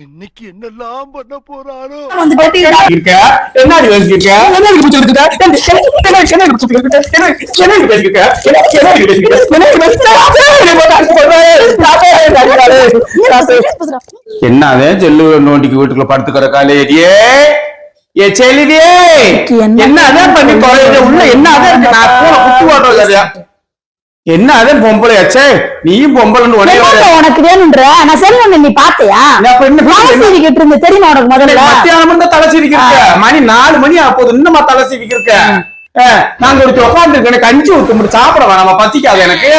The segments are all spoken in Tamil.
இன்னைக்கு என்னெல்லாம் பண்ண போறாரோ வந்து இருக்க என்னடி பேசிக்கிருக்க என்னடி பிடிச்சிருக்க என்னடி என்னடி பிடிச்சிருக்க என்னடி என்னடி பேசிக்கிருக்க என்னடி பேசிக்கிருக்க என்னவே செல்லு நோண்டிக்கு வீட்டுக்குள்ள படுத்து கிடக்காலே ஏ என்ன என்னதான் பண்ணி தொலைது உள்ள என்னதான் இருக்கு நான் கூட குத்து என்னதான் பொம்பளையாச்சே நீயும் பொம்பளைன்னு உனக்கு வேணும்ன்ற? நான் செல்வன் நீ பாத்தியா என்ன செஞ்சுக்கிட்டு இருந்த தெரியுமா உனக்கு முதல்ல? மத்தியானம் தான் தலை சீவிக்கிருக்க. மணி நாலு மணி ஆப்போது இன்னுமா தலை சீவிக்கிருக்க. நாங்க ஒரு உட்காந்துருக்கு எனக்கு அஞ்சு ஊத்து முடிச்சு சாப்பிட வேணாமா? பசிக்காது எனக்கு.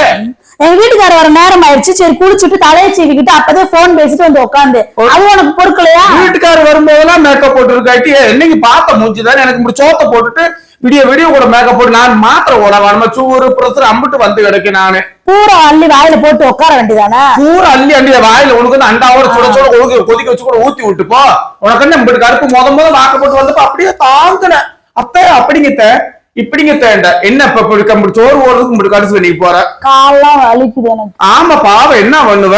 எங்க வீட்டுக்கார வர நேரம் ஆயிடுச்சு. சரி குளிச்சுட்டு தலையை சீவிக்கிட்டு அப்பதே போன் பேசிட்டு வந்து உட்காந்து அது உனக்கு பொறுக்கலையா? வீட்டுக்காரர் வரும்போதெல்லாம் மேக்கப் போட்டு இருக்காட்டி இன்னைக்கு பார்த்த மூஞ்சி தானே? எனக்கு இப்படி சோத்த போட்டுட்டு விடிய விடிய கூட மேக்கப் போட்டு நான் மாத்திரை ஓட வேணுமா சூறு பிரசர் அம்பிட்டு வந்து கிடக்கு நானு. பூரா அள்ளி வாயில போட்டு உட்கார வேண்டியதானே? பூரா அள்ளி அள்ளி வாயில உனக்கு வந்து அண்டாவோட சுட சுட கொதிக்க கொதிக்க வச்சு கூட ஊத்தி விட்டு போ. உனக்கு என்ன இப்படி கருப்பு முத முத வாக்கப்பட்டு வந்தப்ப அப்படியே தாங்கின. அப்ப அப்படிங்கத்த இப்படிங்க தேண்ட. என்ன இப்ப இப்படி சோறு ஓடுறதுக்கு இப்படி கடைசி பண்ணி போற? கால்லாம் வலிக்குது எனக்கு. ஆமா பாவம். என்ன பண்ணுவ?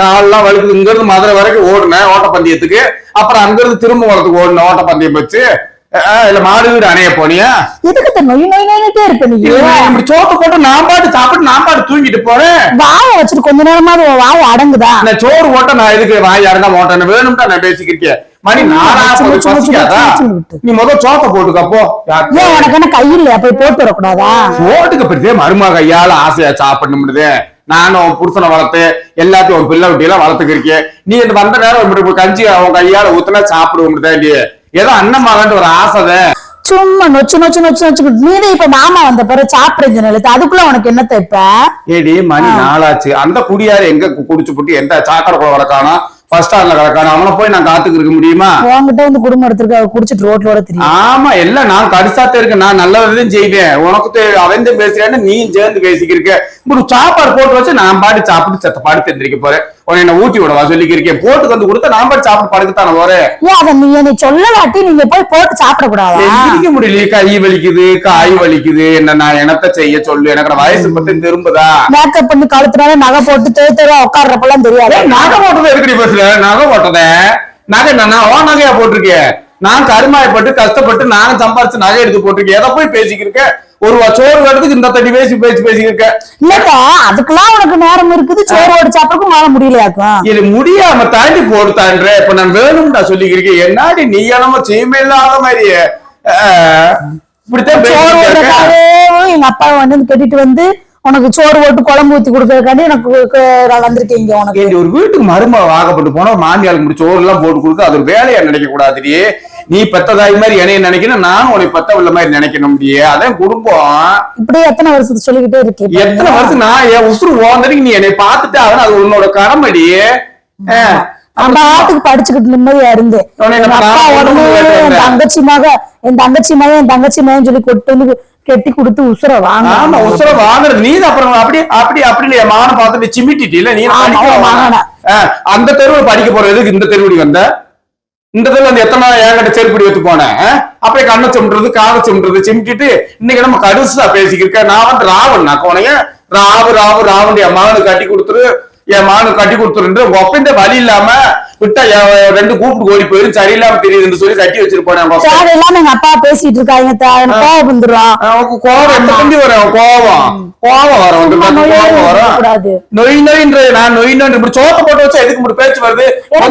கால்லாம் வலிக்குது. இங்க இருந்து மதுரை வரைக்கும் ஓடுனேன் ஓட்டப்பந்தயத்துக்கு. அப்புறம் அங்க இருந்து திரும்ப வரதுக்கு ஓடுனேன் ஓட்டப்பந்தயம் வச்சு இல்ல மாடு வீடு அணைய போனியா? எதுக்கு நொய் நொய் நொய்ட்டே இருக்க நீ? இப்படி சோத்த போட்டு நான் பாட்டு சாப்பிட்டு நான் பாட்டு தூங்கிட்டு போறேன். வாய வச்சுட்டு கொஞ்ச நேரமாவது உன் வாய் அடங்குதா? நான் சோறு ஓட்ட நான் எதுக்கு வாய் இறங்க மாட்டேன் வேணும்டா நான் பேசிக்கிருக்கேன் மணி விட்டு. நீ முதல் சோத்த போட்டுக்கப்போ ஏன் உனக்கு என்ன கையில் போய் போட்டு வரக்கூடாதா? ஓட்டுக்கு பெருசே மருமக கையால ஆசையா சாப்பிடணும்னுது நானும் புருஷனை வளர்த்து எல்லாத்தையும் உன் பிள்ளை குட்டியெல்லாம் வளர்த்துக்கிருக்கேன் நீ இந்த வந்த நேரம் இப்படி கஞ்சி அவன் கையால ஊத்துனா சாப்பிடுவோம்னுதான் இல்லையே ஏதோ அண்ணன் ஒரு ஆசைதான் சும்மா நொச்சு நொச்சு நொச்சு நொச்சு. நீதான் இப்ப மாமா வந்த பிறகு சாப்பிடுறது நிலத்து அதுக்குள்ள உனக்கு என்னத்த இப்ப? ஏடி மணி நாளாச்சு அந்த குடியாரு எங்க கு- குடிச்சு புட்டு எந்த சாக்கடை கூட கிடக்கானா ஃபர்ஸ்ட் ஸ்டாண்ட்ல கிடக்கானா அவனை போய் நான் காத்துக்கு இருக்க முடியுமா? உன்கிட்ட வந்து குடும்பம் எடுத்திருக்க அவ குடிச்சிட்டு ரோட்லோட தெரியும். ஆமா எல்லாம் நான் கடிசாத்த இருக்கு நான் நல்லதான் செய்வேன். உனக்கு அவன் பேசுறேன்னு நீயும் சேர்ந்து பேசிக்கிருக்க. இப்படி சாப்பாடு போட்டு வச்சு நான் பாட்டு சாப்பிட்டு செத்த பாடு தெரிஞ்சிருக்க போறேன். உன்னை என்ன ஊட்டி விடவா சொல்லிக்கிருக்கேன். போட்டு வந்து கொடுத்தா நான் பாட்டு சாப்பிட்டு படுக்கத்தான போறேன். அதை நீ என்னை சொல்லலாட்டி நீங்க போய் போட்டு சாப்பிட கூடாதா எந்திரிக்க முடியல கை வலிக்குது காய் வலிக்குது. என்ன நான் என்னத்த செய்ய சொல்லு? எனக்கு வயசு பத்தி திரும்புதா மேக்கப் பண்ணி கழுத்துனால நகை போட்டு தேய் தேவா உட்கார்றப்பெல்லாம் தெரியாது. நகை போட்டதை எதுக்கடி பேசுற நகை போட்டத. நகை நான் நகையா போட்டிருக்கேன் நான் கருமாயப்பட்டு கஷ்டப்பட்டு நானும் சம்பாரிச்சு நகை எடுத்து போட்டிருக்கேன். எதை போய் பேசிக்கிருக்க? ஒரு சோறு கட்டுறதுக்கு இந்த தட்டி பேசி பேசி பேசிக்கிருக்க. இல்லக்கா அதுக்கெல்லாம் உனக்கு நேரம் இருக்குது. சோறு ஓடி சாப்பிடறதுக்கும் மேல முடியலையாக்கும் இது முடியாம தாண்டி போடுத்தான்ற இப்ப நான் வேணும்டா சொல்லிக்கிறேன் என்னாடி நீ என்னமோ சீமை இல்லாத மாதிரி அஹ், இப்படித்தான் எங்க அப்பா வந்து கட்டிட்டு வந்து உனக்கு சோறு ஓட்டு குழம்பு ஊத்தி கொடுக்கறதுக்காண்டி எனக்கு கு- நான் வந்திருக்கேன் இங்க உனக்கு. ஏண்டி, ஒரு வீட்டுக்கு மருமக வாக்கப்பட்டு போனா மாமியாளுக்கு முடிச்ச சோறு எல்லாம் போட்டு கொடுக்க அது ஒரு வேலையா நினைக்க கூடாதுடி. நீ பெத்ததாய் மாதிரி என்னைய நினைக்கணும் நானும் உன்னை பெத்த உள்ள மாதிரி நினைக்கணும் அதான் குடும்பம். இப்படியே எத்தனை வருஷத்துக்கு சொல்லிக்கிட்டே இருக்கேன் எத்தனை வருஷம் நான் என் உசுறு ஓந்தடிக்கு நீ என்னை பார்த்துட்டு அவன் அது உன்னோட கடமைடி ஆட்டுக்கு படிச்சுக்கிட்டு நிம்மதியா இருந்து. என். தங்கச்சி மக என் தங்கச்சி மகன் என் தங்கச்சி மகன் சொல்லி கொட்டு கெட்டி கொடுத்து உசுர வாங்க ஆமா உசுர வாங்குறது நீ அப்புறம் அப்படி அப்படி அப்படி இல்லையா மான பார்த்துட்டு சிமிட்டிட்டு இல்ல நீ அந்த தெருவில் படிக்க போற எதுக்கு இந்த தெருவுடி வந்த? இந்த தெருவில் வந்து எத்தனை என்கிட்ட செருப்படி எடுத்து போனேன்? அப்படியே கண்ணை சிமிட்டுறது காதை சிமிட்டுறது சிமிட்டிட்டு இன்னைக்கு நம்ம கடுசா பேசிக்கிருக்க நான் வந்து ராவன் நான் கோனைய ராவு ராவு ராவன் என் மகனுக்கு கட்டி கொடுத்துரு என் மகனுக்கு கட்டி கொடுத்துருந்து ஒப்பந்த வழி இல்லாம விட்டா ரெண்டு கூப்பிட்டு ஓடி போயிரும் சரியில்லாம தெரியுதுன்னு சொல்லி கட்டி ஒப்பன். தேவையில்லாம எங்க அப்பா பேசிட்டு இருக்காங்க கோவம் வந்துரும். அவனுக்கு கோவம் தம்பி வரும் கோவம்? கோவம் வரும் கோவம் வரும். நொய் நொயின்ற நான் நொய் நொய் இப்படி சோத்த போட்டு வச்சா எதுக்கு இப்படி பேச்சு வருது?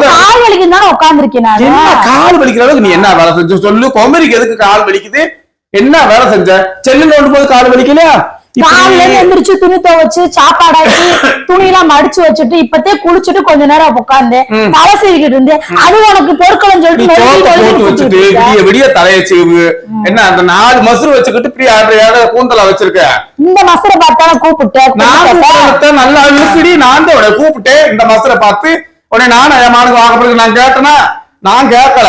கால் வலிக்கு தானே உட்காந்துருக்கேன் என்ன கால் வலிக்கிற அளவுக்கு நீ என்ன வேலை செஞ்ச? சொல்லு கொமரிக்கு எதுக்கு கால் வலிக்குது? என்ன வேலை செஞ்ச? செல்லு நோண்டும் போது கால் வலிக்கலையா? காலையில இருந்து எந்திரிச்சு துணி துவைச்சு சாப்பாடாக்கி துணி எல்லாம் மடிச்சு வச்சுட்டு இப்பத்தே குளிச்சுட்டு கொஞ்ச நேரம் உட்காந்து தலை சீவிக்கிட்டு இருந்து அது உனக்கு பொருட்களும் நீ சொல்லிட்டு. விடிய விடிய தலைய என்ன அந்த நாலு மசுறு வச்சுக்கிட்டு இப்படி ஆடுற கூந்தலா வச்சிருக்க? இந்த மசரை பார்த்தா கூப்பிட்டு? நான் நல்லா இழுத்துடி நான் தான் கூப்பிட்டேன். இந்த மசரை பார்த்து உடனே நான் என் மகனுக்கு வாக்கப்படுறது நான் கேட்டேனா? நான் கேட்கல.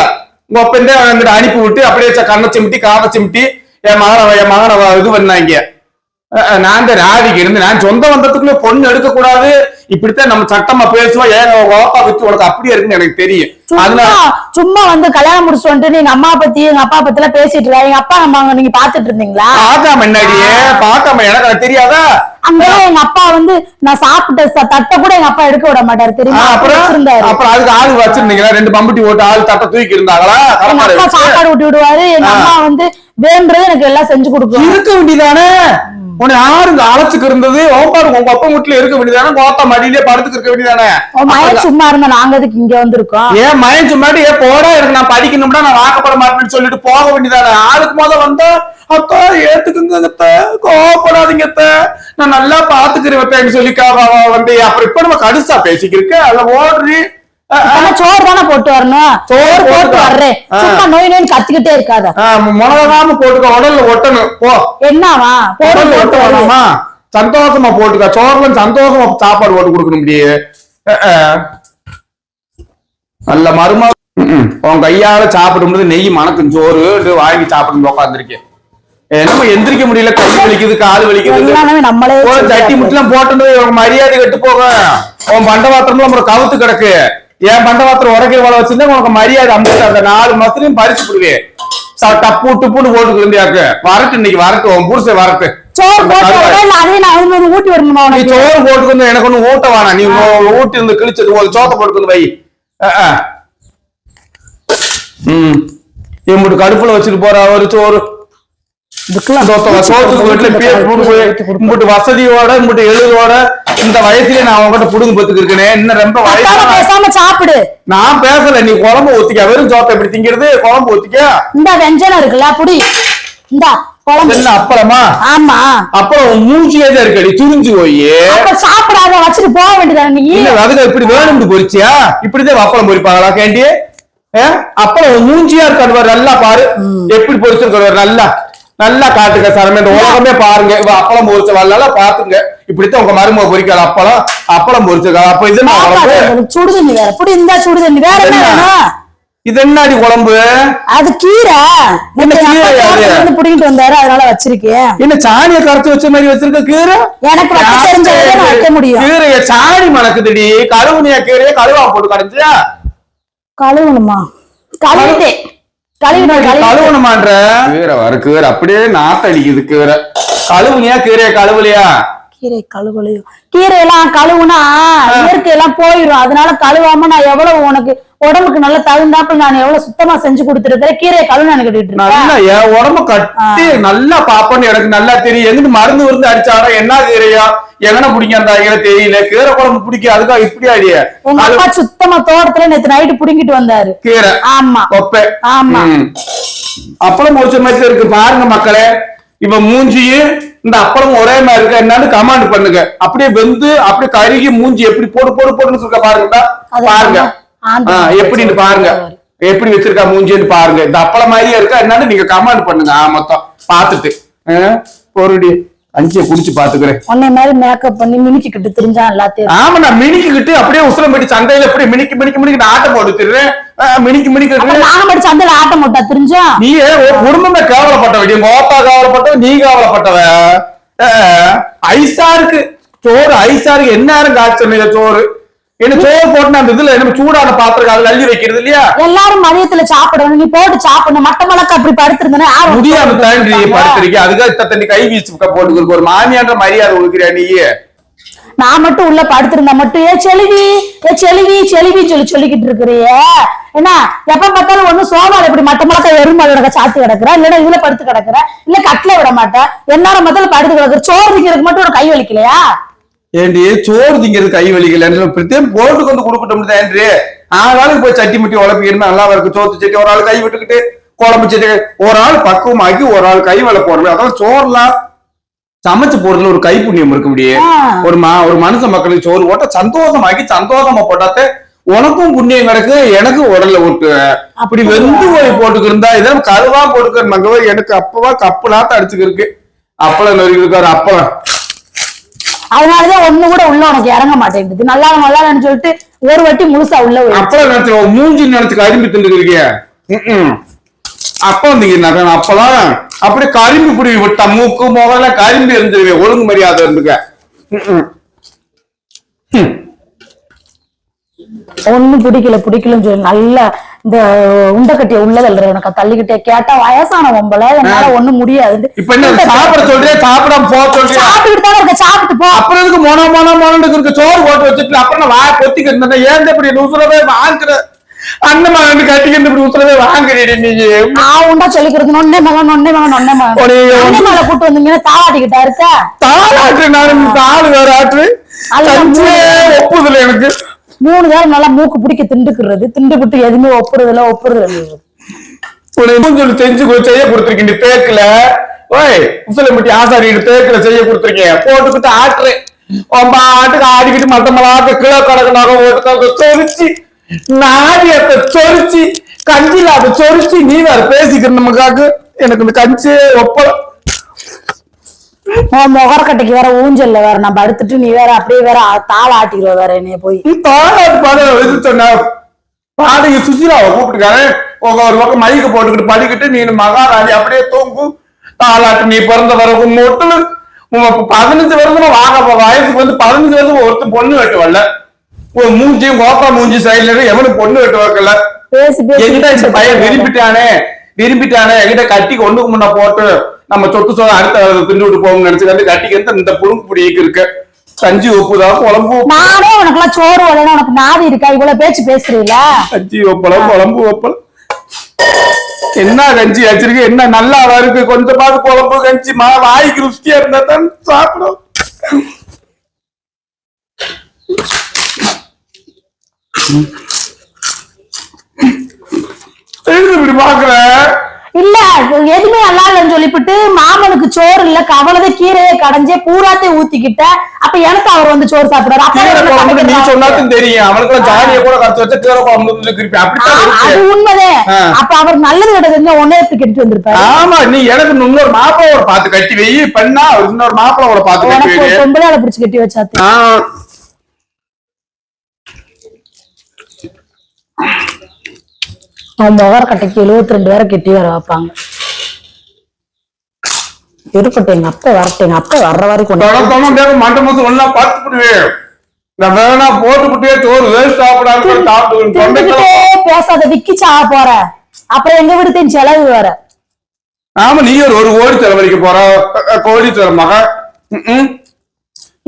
உங்க வந்துட்டு அனுப்பி விட்டு அப்படியே கண்ணை சிமிட்டி காதை சிமிட்டி என் மகனை என் மகனை இது பண்ணாங்க. நான் இந்த ராதிக்கு இருந்து நான் சொந்த வந்ததுக்குள்ள பொண்ணு எடுக்க கூடாது. இப்படித்தான் நம்ம சட்டமா பேசுவோம். ஏன் ஓப்பா வித்து உனக்கு அப்படியே இருக்குன்னு எனக்கு தெரியும். சும்மா வந்து கல்யாணம் முடிச்சு வந்துட்டு எங்க அம்மா பத்தி எங்க அப்பா பத்தி எல்லாம் பேசிட்டு இருக்கா. எங்க அப்பா அம்மா நீங்க பாத்துட்டு இருந்தீங்களா? பார்க்காம என்னடியே பார்க்காம எனக்கு தெரியாதா? அங்க எங்க அப்பா வந்து நான் சாப்பிட்ட தட்டை கூட எங்க அப்பா எடுக்க விட மாட்டாரு தெரியுமா? அப்புறம்? அப்புறம் அதுக்கு ஆள் வச்சிருந்தீங்களா? ரெண்டு பம்புட்டி ஓட்டு ஆள் தட்டை தூக்கி இருந்தாங்களா? எங்க அப்பா? சாப்பாடு ஊட்டி விடுவாரு. எங்க. அம்மா வந்து வேண்டது எனக்கு எல்லாம் செஞ்சு கொடுக்கும் இருக்க வேண்டியதானே? உன்னை யாரு இங்க அழைச்சுக்கு இருந்தது? ஓப்பாடு உங்க அப்பா வீட்டுல இருக்க வேண்டியதானே கோத்தா மடியிலே படுத்துக்கு இருக்க வேண்டியதானே மயன் சும்மா இருந்தா நாங்க எதுக்கு இங்க வந்திருக்கோம்? ஏன் மயன் சும்மாட்டி ஏன் போடா எனக்கு நான் படிக்கணும்னா நான் வாக்கப்பட மாட்டேன்னு சொல்லிட்டு போக வேண்டியதானே ஆளுக்கு முத வந்தா அத்தா ஏத்துக்குங்க கோவப்படாதீங்க நான் நல்லா பாத்துக்கிறேன் சொல்லி வந்து. அப்புறம் இப்ப நம்ம கடுசா பேசிக்கிருக்க அதுல ஓடுறி. சோறு தானே போட்டு வரணும்? சோறு போட்டு போட்டு வர்றேன். சும்மா நோய் நோய் கத்திக்கிட்டே இருக்காத. மிளகாம போட்டுக்க. உடல்ல ஒட்டணும். போ. என்னவா போட்டு ஒட்ட வருது. வேணாமா சந்தோஷமா போட்டுக்க. சோறுல சந்தோஷமா சாப்பாடு போட்டு கொடுக்கணும் முடியே. நல்ல மருமா. உன் கையால சாப்பிடும்போது நெய் மணக்கும் சோறு வாங்கி சாப்பிட்டு உட்காந்துருக்கேன் என்னமோ எந்திரிக்க முடியல. கை வலிக்குது கால் வலிக்குது. ஒரு தட்டி முட்டுலாம் போட்டு மரியாதை கெட்டு போக. உன் பண்டபாத்திரம்ல அப்புறம் கவுத்து கிடக்கு. என் பண்டபாத்திரம் உரைக்கிற வேலை வச்சிருந்தா உனக்கு மரியாதை அம்பிட்டு அந்த நாலு மாசத்துலயும் பரிசு விடுவேன் டப்பு டுப்புன்னு போட்டு இருந்தியாக்கு. வரட்டு இன்னைக்கு வரட்டு உன் புருஷன் வரட்டு. சோறு போட்டு எனக்கு ஒண்ணு ஊட்ட வேணாம். நீ ஊட்டி இருந்து கிழிச்சது ஒரு சோத்த போட்டுக்கணும் வை. ம். இம்புட்டு கடுப்புல வச்சுட்டு போற ஒரு சோறு. சோத்துக்கு வீட்டுல பேர் இம்புட்டு வசதியோட இம்புட்டு எழுதோட இந்த வயசுலயே நான் உங்ககிட்ட புடுங்க பத்துக்கு இருக்கனே இன்னும் ரொம்ப வயசு பேசாம சாப்பிடு. நான் பேசல நீ குழம்பு ஊத்திக்க. வெறும் சோத்தை எப்படி திங்கிறது குழம்பு ஊத்திக்க. இந்த வெஞ்சனம் இருக்குல்ல புடி. இந்த குழம்பு. என்ன அப்புறமா ஆமா. அப்புறம் மூஞ்சியே தான் இருக்கடி துணிஞ்சு போய். அப்ப சாப்பிடாத வச்சுட்டு போக வேண்டியதானே நீ? இல்ல அதுக்கு இப்படி வேணும்னு பொரிச்சியா இப்படிதான் வப்பளம் பொரிப்பாங்களா கேண்டி? அப்புறம் மூஞ்சியா இருக்காரு நல்லா பாரு. எப்படி பொரிச்சிருக்காரு நல்லா. நல்லா காட்டுங்க சார் இந்த. உலகமே பாருங்க. அப்பளம் பொரிச்ச நல்லா பாத்துங்க. இப்படித்தான் உங்க மருமக பொரிக்காது அப்பளம் அப்பளம் பொரிச்சிருக்காரு அப்ப இது என்ன சாப்பாடு குழம்பு? எனக்கு சுடு தண்ணி வேற. புடி இந்த சுடு தண்ணி. வேற என்ன இது என்னடி குழம்பு? அது கீரை. இருந்து புடிங்கிட்டு வந்தாரு அதனால வச்சிருக்கேன். என்ன சாணியை கரைச்சு வச்ச மாதிரி வச்சிருக்க கீரை? எனக்கு வைக்க முடியும். கீரைய சாணி மணக்குதுடி. கழுவுனியா கீரைய? கழுவா போட்டு கடைஞ்சியா? கழுவணுமா? கழுவிட்டேன் கழுவணுமான்ற? கீரை வர கீரை அப்படியே நாத்தடிக்குது கீரை. கழுவுனியா கீரைய கழுவலையா? கீரை கழுவலையும் கீரை எல்லாம் கழுவுனா இயற்கை எல்லாம் போயிடும் அதனால கழுவாம நான் எவ்வளவு உனக்கு உடம்புக்கு நல்ல தகுந்தாப்புல நான் எவ்வளவு சுத்தமா செஞ்சு கொடுத்துருக்கேன் கீரையை கழுவு நான் கேட்டுட்டு இருக்கேன் நல்லா என் உடம்ப கட்டி நல்லா பாப்பன்னு எனக்கு நல்லா தெரியும். எங்கிட்டு மருந்து விருந்து அடிச்சாடா என்ன கீரையா? எங்கன பிடிக்க அந்த கீரை தெரியல. கீரை குழம்பு பிடிக்க அதுக்காக இப்படி அடிய உங்க அப்பா சுத்தமா தோட்டத்துல நேத்து நைட்டு புடுங்கிட்டு வந்தாரு. கீரை. ஆமா. கொப்பை. ஆமா. அப்பளம் முடிச்ச மாதிரி இருக்கு. பாருங்க மக்களே. இப்ப மூஞ்சியும் இந்த அப்பளம் ஒரே மாதிரி இருக்கா? என்னன்னு கமாண்ட் பண்ணுங்க. அப்படியே வெந்து அப்படியே கருகி மூஞ்சி எப்படி போடு போடு போடுன்னு இருக்க பாருங்க. பாருங்க எப்படின்னு பாருங்க. எப்படி வச்சிருக்கா மூஞ்சின்னு பாருங்க. இந்த அப்பளம் மாதிரியே இருக்கா? என்னன்னு நீங்க கமெண்ட் பண்ணுங்க. மொத்தம். பாத்துட்டு பொருடி. அஞ்சிய குடிச்சு பாத்துக்கிறேன். உன்னை மாதிரி மேக்கப் பண்ணி மினுக்கிட்டு தெரிஞ்சா எல்லாத்தையும் ஆமா நான் மினிக்கிட்டு அப்படியே உசுரம் போயிட்டு சந்தையில அப்படியே மினிக்கு மினிக்கு மினிக்கு ஆட்டம் போட்டு திடுறேன் ஆ, மினிக்கு மினிக்கு நாங்க மட்டும் சந்தையில ஆட்டம் போட்டா தெரிஞ்சா? நீ குடும்பமே கேவலப்பட்டவ உங்க அப்பா கேவலப்பட்டவ நீ கேவலப்பட்டவ? ஐஸா இருக்கு சோறு ஐஸா இருக்கு என்ன நேரம் காய்ச்சி சொன்னீங்க சோறு. என்ன சோறு போட்டு அந்த இதுல என்ன சூடான பாத்திரம் அதுல அள்ளி வைக்கிறது இல்லையா? எல்லாரும் மதியத்துல சாப்பிடணும். நீ போட்டு சாப்பிடணும். மட்ட மலக்க அப்படி உனக்கு முடியாம தாண்டி? படுத்திருக்கீங்க அதுக்காக இத்த தண்ணி கை வீச்சு போட்டுருக்கு ஒரு மாமியான்ற மரியாதை கொடுக்குறியா நீ? நான் மட்டும் உள்ள படுத்திருந்தா மட்டும் ஏ செலிவி ஏ செலிவி செலிவி சொல்லி சொல்லிக்கிட்டு இருக்கிறியே. என்ன? எப்ப பார்த்தாலும் ஒண்ணு சோபால இப்படி மட்ட மலக்க எருமாள் கிடக்க சாத்தி கிடக்குற? இல்லன்னா இதுல படுத்து கிடக்குற? இல்ல கட்டில விட மாட்டேன் எந்நேரம் பார்த்தாலும் படுத்து கிடக்குற? சோறு திங்கிறதுக்கு மட்டும் ஒரு கை வலிக்கலையா? ஏண்டி சோறு திங்கிறது கை வலிக்கல பிரத்யேகம் போட்டு கொண்டு கொடுக்கட்டும் ஏன்றி ஆளாளுக்கு போய் சட்டி முட்டி உழப்பிக்கணும் நல்லா இருக்கு சோத்து சட்டி ஒரு ஆள் கை விட்டுக்கிட்டு குழம்பு சட்டி ஒரு ஆள் பக்குவமாக்கி ஒரு ஆள் கை வேலை போடணும் அதான் சோறுலாம் சமைச்சு போடுறதுல ஒரு கைப்புண்ணியம் இருக்க முடியும். ஒரு மா ஒரு மனுஷ மக்களுக்கு சோறு போட்டா சந்தோஷமாக்கி சந்தோஷமா போட்டாத்தே உனக்கும் புண்ணியம் கிடக்கு எனக்கும் உடல்ல விட்டு அப்படி வெந்து போய் போட்டுக்கு இருந்தா இதெல்லாம் கருவா போட்டுக்கிற மகவ எனக்கு அப்பவா கப்புலாத்த அடிச்சுக்கிருக்கு. அப்பளம் நொறுக்கி இருக்காரு அப்பளம். அதனாலதான் ஒண்ணு கூட உள்ள உனக்கு இறங்க மாட்டேங்குது. நல்லா நல்லா சொல்லிட்டு ஒரு வாட்டி முழுசா உள்ள உன் மூஞ்சி நினைச்சு கரும்பி திண்டுக்கிறிய அப்பளம் திங்க அப்பளம் அப்படி கரும்பு பிடி விட்டா மூக்கு முகல கரும்பு இருந்துருவே ஒழுங்கு மரியாதை இருந்துக்க. ஒண்ணும் பிடிக்கல பிடிக்கலன்னு சொல்லி நல்லா இந்த உண்டக்கட்டிய உள்ளதல்ற எனக்கு தள்ளிக்கிட்டே கேட்டா வயசான பொம்பளை என்னால ஒண்ணும் முடியாது. இப்ப என்ன சாப்பிட சொல்றியா? சாப்பிடாம போக சொல்றியா? சாப்பிட்டுட்டு தானே இருக்க சாப்பிட்டு போ. அப்புறம் எதுக்கு மொன மொன மொனன்னு இருக்கு? சோறு போட்டு வச்சுட்டு அப்புறம் வாய பொத்திக்கிட்டு இருந்தேன். ஏன் இப்படி உசுரவே வாங்குற? அண்ணன் மகன் கட்டிக்கிட்டு இப்படி உசுரவே வாங்குறீடி நான் உண்டா சொல்லிக்கிறது நொன்னே மகன் நொன்னே மகன் நொன்னே மகன். ஒரே நொன்னே மகளை கூட்டு வந்தீங்கன்னா தாளாட்டிக்கிட்டா இருக்க? தாளாட்டு நான் தாள் வேற ஆற்று ஒப்புதுல எனக்கு. மூணு பேரும் நல்லா மூக்கு பிடிக்க திண்டுக்கிறது. திண்டு விட்டு எதுவுமே ஒப்புறதுல ஒப்புறது இல்ல. உனக்கு செஞ்சு செய்ய கொடுத்துருக்கீங்க தேக்குல ஓய் உசலம்பட்டி ஆசாரிட்டு தேக்குல செய்ய கொடுத்துருக்கீங்க போட்டுக்கிட்டு ஆட்டுறேன். உன் ஆட்டுக்கு ஆடிக்கிட்டு மத்த மலாக்க கிலோ கணக்கு நகை சொரிச்சு நாடியத்தை சொரிச்சு கஞ்சில அதை சொரிச்சு நீ வேற பேசிக்கிற நமக்காக எனக்கு இந்த கஞ்சி ஒப்பளம் முகரக்கட்டைக்கு வேற ஊஞ்சல்ல வேற. நான் படுத்துட்டு நீ வேற அப்படியே வேற தாள ஆட்டிக்கிற வேற என்னைய போய். பாடகி சுசிலாவை கூப்பிட்டுக்காரு. உங்க ஒரு பக்கம் மைக்க போட்டுக்கிட்டு படிக்கிட்டு நீ மகாராணி அப்படியே தூங்கு. தாளாட்டு நீ பிறந்த பிறகு மொட்டு பதினஞ்சு வருஷமா வாங்க வயசுக்கு வந்து பதினஞ்சு வருஷம் ஒருத்தன் பொண்ணு வெட்டு வரல ஒரு மூஞ்சியும் கோப்பா மூஞ்சி சைடுல எவனும் பொண்ணு வெட்டு வைக்கல. இந்த பையன் விரும்பிட்டானே விரும்பிட்டானே என்கிட்ட கட்டி ஒண்ணுக்கு முன்ன போட்டு. நம்ம சொத்து சோறு அடுத்த திண்டு விட்டு போகணும்னு நினைச்சு கட்டிக்கிறது இந்த புழுங்கு பிடிக்கு இருக்கு கஞ்சி உப்புதா குழம்பு. நானே உனக்கெல்லாம் சோறு வரணும் உனக்கு நாதி இருக்கா? இவ்வளவு பேச்சு பேசுறீல கஞ்சி ஒப்பளம் குழம்பு ஒப்பளம் என்ன கஞ்சி வச்சிருக்கு என்ன நல்லா இருக்கு? கொஞ்சமாவது குழம்பு கஞ்சி மா வாய்க்கு ருசியா இருந்தா தான் சாப்பிடும். இப்படி பாக்குற இல்ல எதுவுமே நல்லா இல்லைன்னு சொல்லிவிட்டு மாமனுக்கு சோறு இல்ல கவலதை கீரையை கடைஞ்சே பூராத்தையும் ஊத்திக்கிட்ட அப்ப எனக்கு அவர் வந்து சோறு சாப்பிடுறாரு அப்ப நீ சொன்னாலும் தெரியும். அவனுக்கு ஜாடியை கூட கரைச்சு வச்ச கீரை குழம்பு வந்து திருப்பி ஆ, அப்படித்தான் அது இருக்கு உண்மைதே. அப்ப அவர் நல்லது கிடக்குங்க ஒன்னே கெட்டு வந்திருப்பாரு? ஆமா நீ எனக்கு இன்னொரு மாப்பிளோட பாத்து கட்டி வை. பெண்ணா இன்னொரு மாப்பிளோட பாத்து கட்டி வை. ஒரு பொம்பளை பிடிச்சு கட்டி வச்சாத்து ஆ. அவன் முகரக்கட்டைக்கு எழுபத்தி ரெண்டு பேரை கெட்டி வர வைப்பாங்க. இருக்கட்டும் எங்க அப்பா வரட்டும் எங்க அப்பா வர்ற வரைக்கும் மண்ட மாசம் ஒன்னா பார்த்து விடுவேன் நான் வேணா போட்டுக்கிட்டே சோறு வேஸ்ட் தின்னுக்கிட்டே பேசாத விக்கி சாக போற. அப்புறம் எங்க வீடு செலவு வேற. ஆமா நீ ஒரு ஒரு கோடி செலவழிக்க போற. அஹ், கோடீஸ்வரர் மகன்.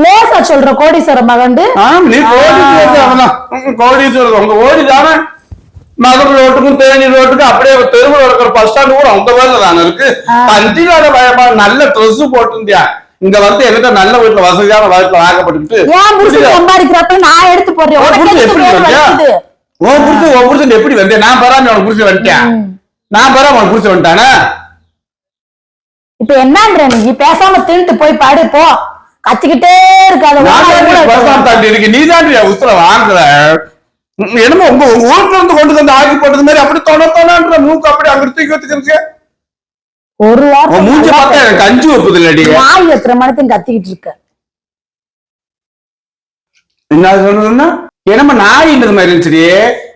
லேசா சொல்ற கோடீஸ்வர மகண்டு ஆமா நீ கோடீஸ்வரர் அவன்தான் ம், கோடீஸ்வரர் உங்க ஓடி தானே. மதுரை ரோட்டுக்கும் தேனி ரோட்டுக்கும் அப்படியே தெருவில் இருக்கிற பஸ் ஸ்டாண்டு கூட உங்க பேர்ல தானே இருக்கு. கஞ்சியோட பயமா நல்ல ட்ரெஸ் போட்டிருந்தியா? இங்க வந்து என்கிட்ட நல்ல வீட்டுல வசதியான ஏன் புருஷன் சம்பாதிக்கிறப்ப நான் எடுத்து போடுறேன்? உன் எதுக்கு எப்படி? உன் வந்தேன் நான் பராம உனக்கு புருஷன் வந்துட்டேன் நான் பராம உனக்கு புருஷன் வந்துட்டானே? இப்ப என்னன்ற நீ? பேசாம தின்ட்டு போய் படு போ. கத்திக்கிட்டே இருக்காத. நீ தான் உசுர வாங்குற. என்னமோ உங்க ஊர்ல இருந்து கொண்டு வந்து ஆக்கி போட்டது மாதிரி அப்படி தொண தொணன்ற மூக்கு அப்படி அங்க தூக்கி வச்சுக்கிறீங்க ஒரு வாரம் மூஞ்ச பார்த்தா எனக்கு கஞ்சி வைப்பது இல்லடி வாய் எத்தனை மணித்தையும் கத்திக்கிட்டு இருக்க. என்ன சொல்றதுன்னா என்னமா நாயின்றது மாதிரி இருந்துச்சு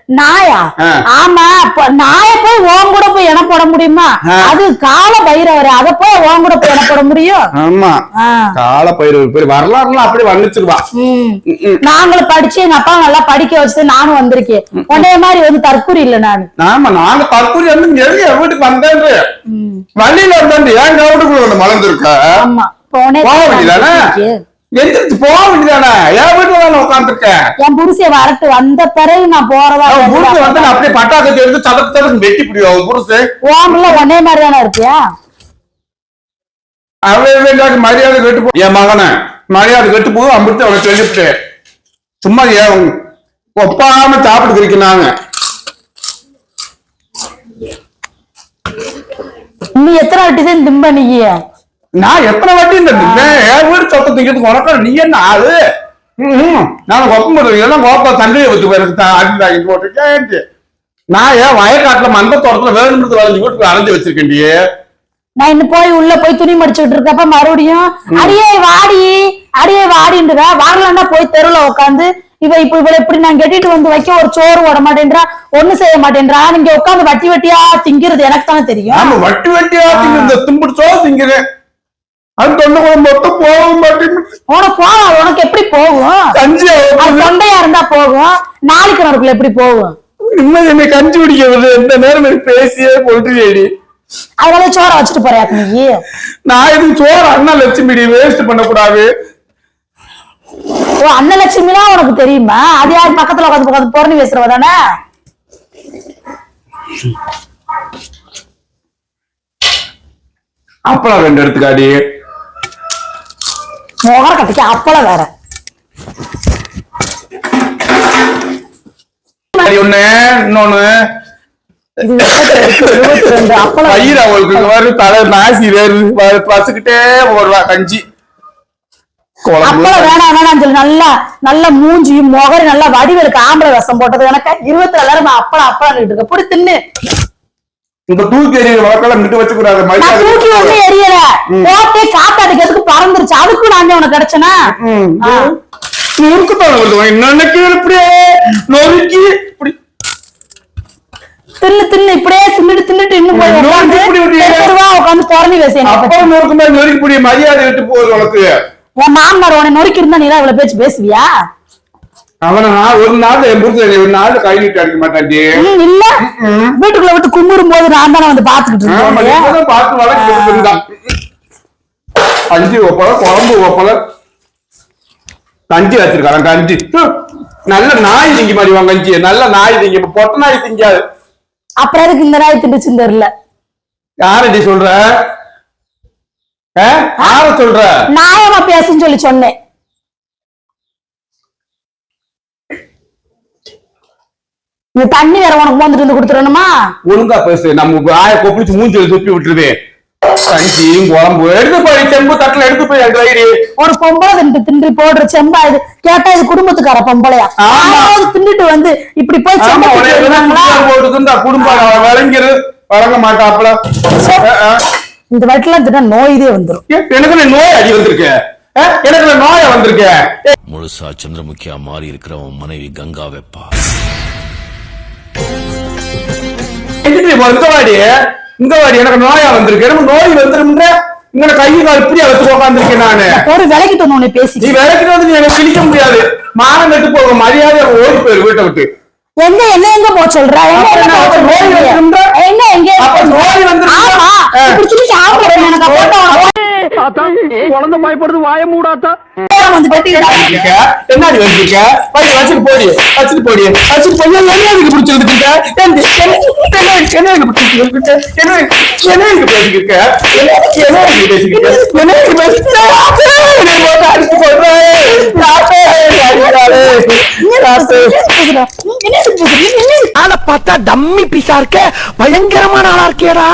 நாயா. ஆமா நாய போய் ஓன் கூட போய் என போட முடியுமா. அது கால பைரவர் அத போய் ஓன் கூட போய் என போட முடியும்? ஆமா. கால பயிர் பேர் வரலாறுலாம் அப்படி வர்ணிச்சிருவா. நாங்களும் படிச்சு எங்க அப்பா நல்லா படிக்க வச்சு நானும் வந்திருக்கேன். உன்னைய மாதிரி வந்து தற்கூரி இல்ல நானு. ஆமா நாங்க தற்கொலை வந்து என் வீட்டுக்கு வந்தேன். வழியில வந்து ஏன் கவுண்டுக்குள்ள மலர்ந்துருக்க? ஆமா இப்ப எந்திரிச்சு போக வேண்டியதானே? என் வீட்டுல தானே உட்காந்துருக்கேன் என் புருஷன் வரட்டு வந்த பிறகு நான் போறதா அவன் புருஷன் வந்து அப்படியே பட்டாக்கத்தை எடுத்து சதக்கு சதக்கு வெட்டி அவன் புருஷன். ஓம்புல உன்னே மாதிரி தானே இருப்பியா அவன் மரியாதை கெட்டு போ என் மகனை மரியாதை கெட்டு போகும் அம்பிட்டு அவனை சொல்லிவிட்டு. சும்மா ஏன் ஒப்பாம சாப்பிட்டு இருக்கிறாங்க நீ எத்தனை வாட்டி தான் திம்ப நீ நான் எத்தனை வாட்டி இந்த? என் வீடு சொத்தை திங்கிறதுக்கு உனக்கு நீ என்ன ஆளு. நான் கொப்பம் போடுறீங்க கோப்பா சண்டையை வச்சு எனக்கு அடி தாக்கி போட்டிருக்கேன் நான் ஏன் வயக்காட்டுல மந்த தோட்டத்துல வேணுன்றது வளைஞ்சு வீட்டுக்கு அலைஞ்சு வச்சிருக்கேன்டியே? நான் இன்னும் போய் உள்ள போய் துணி மடிச்சுட்டு இருக்கப்ப மறுபடியும் அடியே வாடி அடியே வாடின்ற வரலன்னா போய் தெருவுல உட்காந்து இவ இப்ப இவள இப்படி நான் கட்டிட்டு வந்து வைக்க ஒரு சோறு ஓட மாட்டேன்றா ஒண்ணு செய்ய மாட்டேன்றா நீங்க உட்காந்து வட்டி வட்டியா திங்கிறது எனக்கு தானே தெரியும். வட்டி வட்டியா திங்க இந்த தும்புடு சோறு திங்கிறேன் உனக்கு எப்படி போகும்? தொண்டையா இருந்தா போகும். நாளைக்கு கிணறுக்குள்ள எப்படி போகும்? என்னை கஞ்சி குடிக்க வருது எந்த நேரம் எனக்கு பேசியே கொள்றியேடி அதனால சோற வச்சுட்டு போறியா நீ? நான் எதுவும் சோறு அண்ணா லட்சுமி வேஸ்ட் ஓ அன்னலட்சுமினா உனக்கு தெரியுமா? அது யார் பக்கத்துல உட்காந்து உட்காந்து பொறணி பேசுறவ தானே? அப்பளம் ரெண்டு எடுத்துக்காடி. அப்பளம் வேற. அது ஒண்ணு இன்னொன்னு. வயிறு அவளுக்கு வரு தலை நாசி வேறு பசுக்கிட்டே வருவா கஞ்சி. அப்பளம் வேணாம் வேணாம் சொல்லி நல்லா நல்ல மூஞ்சி முகரி நல்லா வடிவேலுக்கு ஆம்பளை ரசம் போட்டது எனக்கு இருபத்தி ரெண்டாயிரம் அப்பளம் அப்பளம் இருக்க. புடி தின்னு. இந்த தூக்கி எறிகிற வழக்கெல்லாம் விட்டு வச்சுக்கூடாது. தூக்கி வந்து எரியல போட்டே காத்தாடிக்கிறதுக்கு பறந்துருச்சு? அதுக்கும் நான் உனக்கு கிடைச்சனா தின்னு தின்னு இப்படியே தின்னுட்டு தின்னுட்டு இன்னும் உட்காந்து இப்படி இப்படி. ரூபா உட்காந்து பொறணி பேசி அப்புறம் நொறுக்கு மாதிரி நொறுக்கி மரியாதை விட்டு போகுது உனக்கு. உன் மாமனார் உன்னை நொறுக்கி இருந்தா நீ இவ்வளவு பேச்சு பேசுவியா? அவனை ஒரு நாள் என் ஒரு நாள் கை நீட்டு அடிக்க மாட்டாண்டி இல்ல வீட்டுக்குள்ள விட்டு கும்பிடும் போது நான் தானே வந்து பாத்துக்கிட்டு இருக்கேன். பார்த்து வளர்த்து இருந்தான் கஞ்சி ஒப்பல குழம்பு ஒப்பல கஞ்சி வச்சிருக்கான் கஞ்சி. நல்ல நாய் திங்க மாதிரி வாங்க கஞ்சி. நல்ல நாய் திங்க பொட்ட நாய் திங்காது. அப்புறம் எதுக்கு இந்த நாய் திண்டுச்சுன்னு தெரியல. யாரடி சொல்ற? யார சொல்ற? நாயமா பேசுன்னு சொல்லி சொன்னேன். நீ தண்ணி வேற உனக்கு மோந்துட்டு வந்து கொடுத்துடணுமா? ஒழுங்கா பேசு. நம்ம ஆய கொப்பிடிச்சு மூஞ்சில துப்பி விட்டுருது கஞ்சியும் குழம்பு எடுத்து போய் செம்பு தட்டுல எடுத்து போய் எனக்கு வைடி. ஒரு பொம்பளை திண்டு திண்டு போடுற செம்பா இது. கேட்டா இது குடும்பத்துக்கார பொம்பளையா? ஆமா. யாராவது திண்டுட்டு வந்து இப்படி போய் செம்பை இருந்தா குடும்பம் விளங்கிரு. வழங்க ஆ. இந்த வயிற்றுலாம் தின்னா நோய் இதே வந்துரும். ஏன் எனக்கு நோய் அடி வந்திருக்கு? எனக்கு நோயா வந்திருக்கு. ஏய், முழுசா சந்திரமுகியா மாறி இருக்கிற உன் மனைவி கங்கா வெப்பா. இப்போ இந்த வாடி. இந்த வாடி எனக்கு நோயா வந்திருக்கு. எனக்கு நோய் வந்துரும்ன்ற இங்க கை கால் இப்படியா வச்சு உட்காந்துருக்கேன் நானு. ஒரு விலைக்கிட்டு உன்னை பேசி நீ விளக்கிட்டு வந்து நீ எனக்கு பிடிக்க முடியாது. மானம் கட்டு போக மரியாதை ஓடி போயிரு வீட்டை விட்டு. எங்க என்ன எங்க போ சொல்ற? நோய்? வந்துரும்ன்ற? எங்க நோய் வந்துரும்ன்ற? ஆமா. இப்படி சொல்லி சாப்பிடுறேன் எனக்கு போட்டோ குழந்தை பயப்படுது வாய மூடாத்தா? என்னடி வச்சிருக்க? வச்சுட்டு போடி வச்சுட்டு போடி வச்சுட்டு போய் என்ன இதுக்கு பிடிச்சிருக்க என்ன என்ன இதுக்கு பிடிச்சிருக்க என்ன என்ன இதுக்கு பேசிக்கிருக்க என்ன என்ன இதுக்கு பேசிக்கிருக்க என்ன என்னை போட்டு அடிச்சு போடுறேன். ஆளை பார்த்தா டம்மி பீஸா இருக்க. பயங்கரமான ஆளா இருக்கேடா